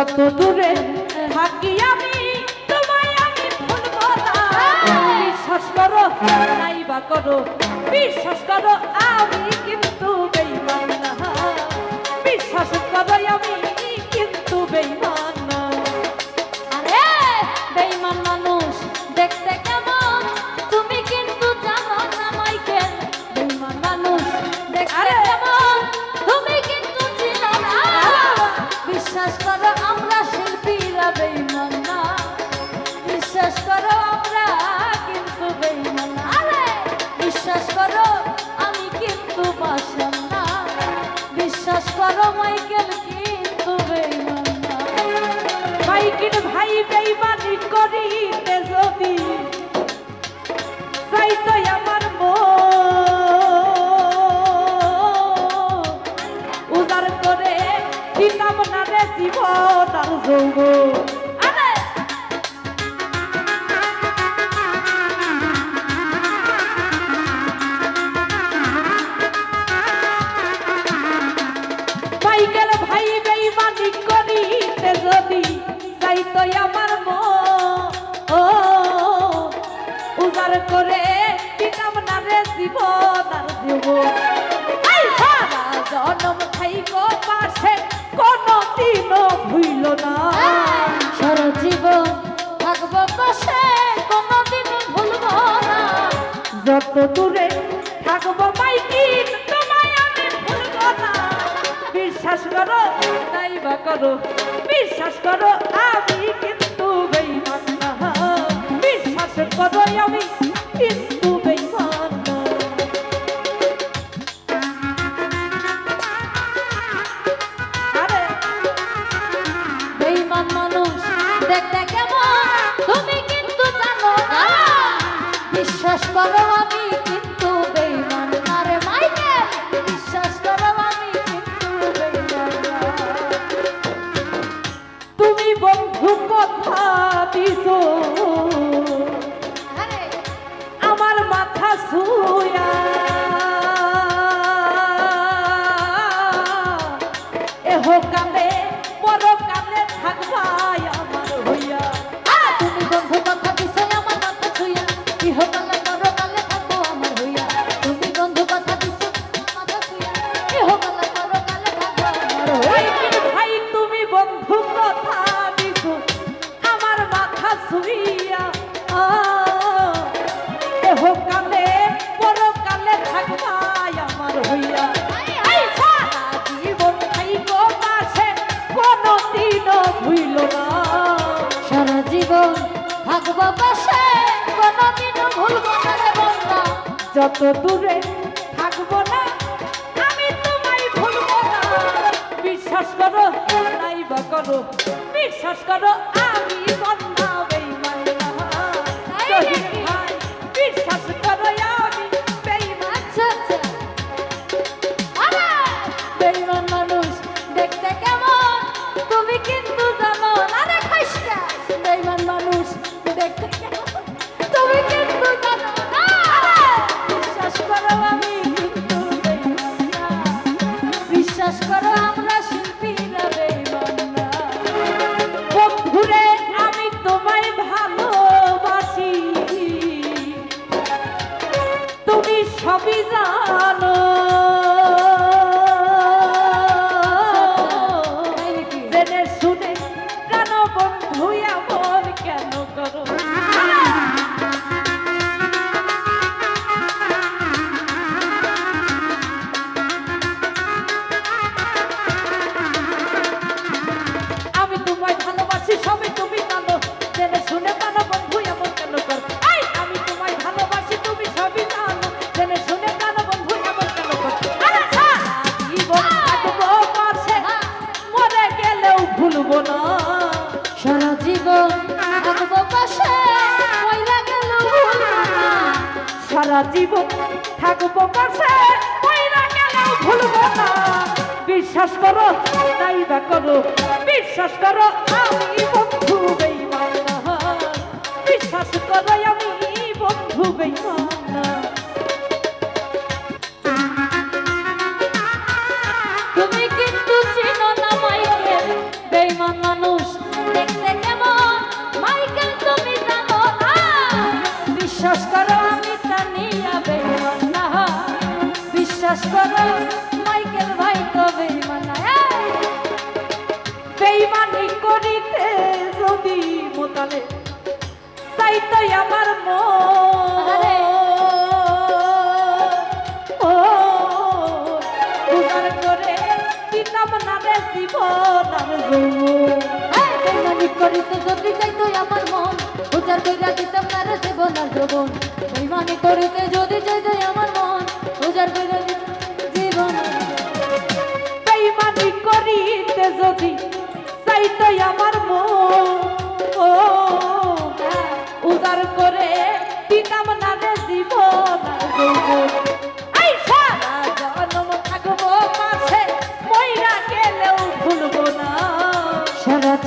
যত দূরে থাকি আমি তোমায় আমি ভুলবো না। বিশ্বাস করো নাইবা করো বিশ্বাস করো মাইকেল কিন্তু মাইকেল ভাই বেইমানি করিতে যদি চাইতো আমার উদার করে দিতাম না রে জনম খাইব পাশে কোনো দিনও ভুইল না। সরজীবন থাকব পাশে কোনো দিন ভুলব না। যত দূরে থাকব মাইকি তোমায় আমি ভুলব না। বিশ্বাস করো তাই বা করো বিশ্বাস করো আমি কিন্তু বেইমান না। বিশ্বাস করো আমি বিশ্বাস করো যত দূরে থাকব না, আমি তোমায় ভুলবো না। বিশ্বাস করো, নাই বা করো, বিশ্বাস করো, আমি বন্ধা। ভুলবো না। সারা জীবন থাকব পাশে মইরা গেল না। সারা জীবন থাকব পাশে মইরা গেলেও ভুলবো না। বিশ্বাস করো তাই বা করো, বিশ্বাস করো, আমি বন্ধু বেইমান বিশ্বাস করো, আমি বন্ধু বেইমান বেইমান মানুষ? দেখতে কেমন? মাইকেল, তুমি জানো না? বিশ্বাস করো, আমি তানিয়া বেইমান না। বিশ্বাস করো, মাইকেল ভাই তো বেইমান বেইমানি করিতে যদি মোতালে চাইতে আমার আরে! জীবন আর যৌবন। করিতে যদি চাইতো আমার মন উজার কইরা দিতাম না রে জীবন আর যৌবন বেইমানি করিতে যদি চাইতো আমার মন উজার কইরা দিতাম জীবন। বেইমানি করিতে যদি চাইতে আমার মন ও উদার করে দিতাম না রে জীবন আর যৌবন।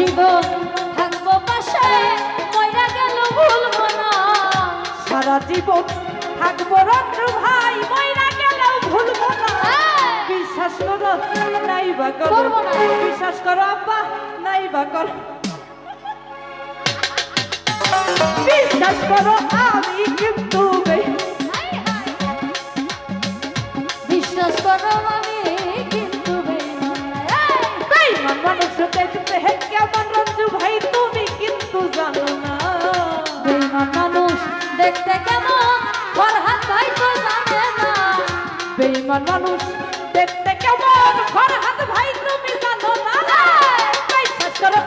জীবন থাকব পাশে মইরা গেল ভুলবো না সারা জীবন থাকব রঞ্জু ভাই মইরা গেলেও ভুলবো না এই! বিশ্বাস করো নাই বা করো। বিশ্বাস করো আব্বা নাই বা করো বিশ্বাস করো আমি বেইমান মানুষ দেখতে কেমন? ঘর হাত ভাই তুমি জানো না তাই শেষ করো